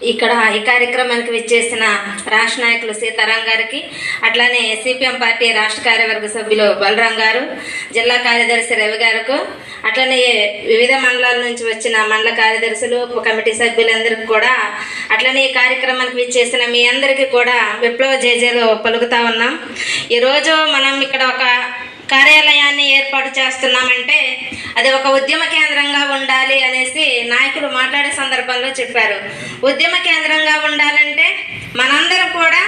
ఇక్కడ ఈ కార్యక్రమానికి విచ్చేసిన రాష్ట్ర నాయకులు సీతారాం గారికి అట్లానే సిపిఎం పార్టీ రాష్ట్ర కార్యవర్గ సభ్యులు బలరాం గారు జిల్లా కార్యదర్శి రవి గారికి అట్లనే వివిధ మండలాల నుంచి వచ్చిన మండల కార్యదర్శులు కమిటీ సభ్యులందరికీ కూడా అట్లనే ఈ కార్యక్రమానికి విచ్చేసిన మీ అందరికీ కూడా విప్లవ జేజేలు పలుకుతా ఉన్నాం. ఈరోజు మనం ఇక్కడ ఒక కార్యాలయాన్ని ఏర్పాటు చేస్తున్నామంటే అది ఒక ఉద్యమ కేంద్రంగా ఉండాలి నాయకులు మాట్లాడే సందర్భంలో చెప్పారు. ఉద్యమ కేంద్రంగా ఉండాలంటే మనందరం కూడా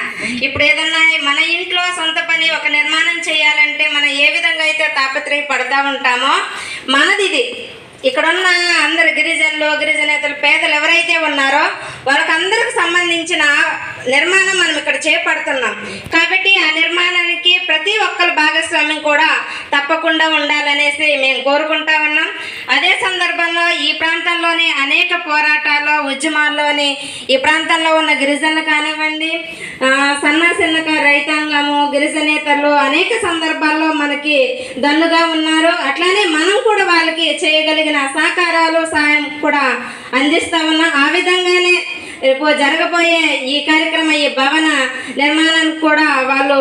ఇప్పుడు ఏదన్నా మన ఇంట్లో సొంత పని ఒక నిర్మాణం చేయాలంటే మనం ఏ విధంగా అయితే తాపత్రయ పడతా ఉంటామో మనది ఇది. ఇక్కడున్న అందరు గిరిజనులు గిరిజనేతలు పేదలు ఎవరైతే ఉన్నారో వాళ్ళకందరికి సంబంధించిన నిర్మాణం మనం ఇక్కడ చేపడుతున్నాం. కాబట్టి ఆ నిర్మాణాన్ని ప్రతి ఒక్కరి భాగస్వామ్యం కూడా తప్పకుండా ఉండాలనేసి మేము కోరుకుంటా ఉన్నాం. అదే సందర్భంలో ఈ ప్రాంతంలోని అనేక పోరాటాలు ఉద్యమాల్లోని ఈ ప్రాంతంలో ఉన్న గిరిజనులు కానివ్వండి ఆ, సన్న రైతాంగము గిరిజనేతలు అనేక సందర్భాల్లో మనకి దన్నుగా ఉన్నారు. అట్లానే మనం కూడా వాళ్ళకి చేయగలిగిన సహకారాలు సాయం కూడా అందిస్తా ఉన్నాం. ఆ విధంగానే రేపు జరగబోయే ఈ కార్యక్రమం ఈ భవన నిర్మాణానికి కూడా వాళ్ళు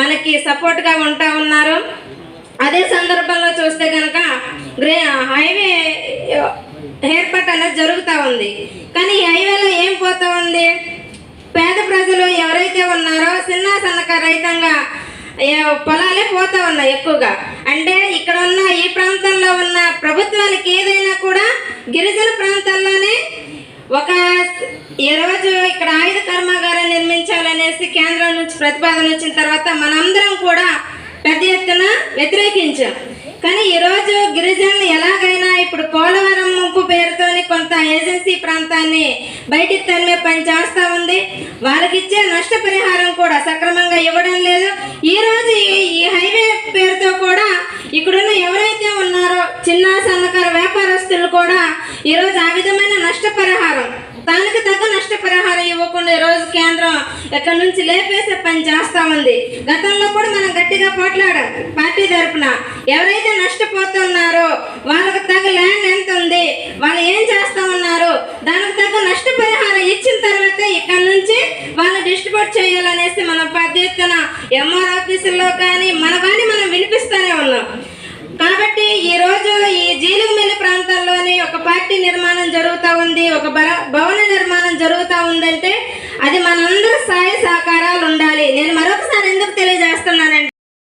మనకి సపోర్ట్గా ఉంటా ఉన్నారు. అదే సందర్భంలో చూస్తే కనుక గ్రే హైవే ఏర్పాటు అనేది జరుగుతూ ఉంది. కానీ ఈ హైవేలో ఏం పోతూ ఉంది? పేద ప్రజలు ఎవరైతే ఉన్నారో చిన్న సన్నకారు రైతంగా పొలాలే పోతూ ఉన్నాయి ఎక్కువగా. అంటే ఇక్కడ ఉన్న ఈ ప్రాంతంలో ఉన్న ప్రభుత్వానికి ఏదైనా కూడా గిరిజన ప్రాంతాల్లోనే ఒక ఈ రోజు ఇక్కడ ఆయుధ కర్మాగారం చేసి కేంద్రం నుంచి ప్రతిపాదన వచ్చిన తర్వాత మనందరం కూడా పెద్ద ఎత్తున వ్యతిరేకించాం. కానీ ఈరోజు గిరిజనులు ఎలాగైనా ఇప్పుడు పోలవరం ముంపు పేరుతోని కొంత ఏజెన్సీ ప్రాంతాన్ని బయటికి తరిమే పని చేస్తూ ఉంది. వాళ్ళకి ఇచ్చే నష్టపరిహారం కూడా సక్రమంగా ఇవ్వడం లేదు. ఈ రోజు ఈ- ఈ హైవే పేరుతో కూడా ఇక్కడున్న ఎవరైతే ఉన్నారో చిన్న సన్నకారు వ్యాపారస్తులు కూడా ఈరోజు ఆ విధమైన నష్టపరిహారం తనకు తగ్గ నష్టపరిహారం ఇవ్వకుండా ఈరోజు కేంద్రం ఎక్కడి నుంచి లేపేసే పని చేస్తా ఉంది. గతంలో కూడా మనం గట్టిగా పోట్లాడాం. పార్టీ తరఫున ఎవరైతే నష్టపోతున్నారో వాళ్ళకు తగ్గ ల్యాండ్ ఎంత ఉంది? వాళ్ళు ఏం చేస్తా ఉన్నారు? దానికి తగ్గ నష్టపరిహారం ఇచ్చిన తర్వాతే ఇక్కడ నుంచి వాళ్ళు డిస్ట్రిబ్యూట్ చేయాలనేసి మనం పెద్ద ఎంఆర్ ఆఫీసుల్లో కానీ మన కానీ మనం వినిపిస్తూనే ఉన్నాం. కాబట్టి ఈ ఈ జీలుగుమిల్లి పార్టీ నిర్మాణం జరుగుతూ ఉంది ఒక భవన నిర్మాణం జరుగుతూ ఉందంటే అది మనందరి సహాయ సహకారాలు ఉండాలి. నేను మరొకసారి ఎందుకు తెలియజేస్తున్నానంటే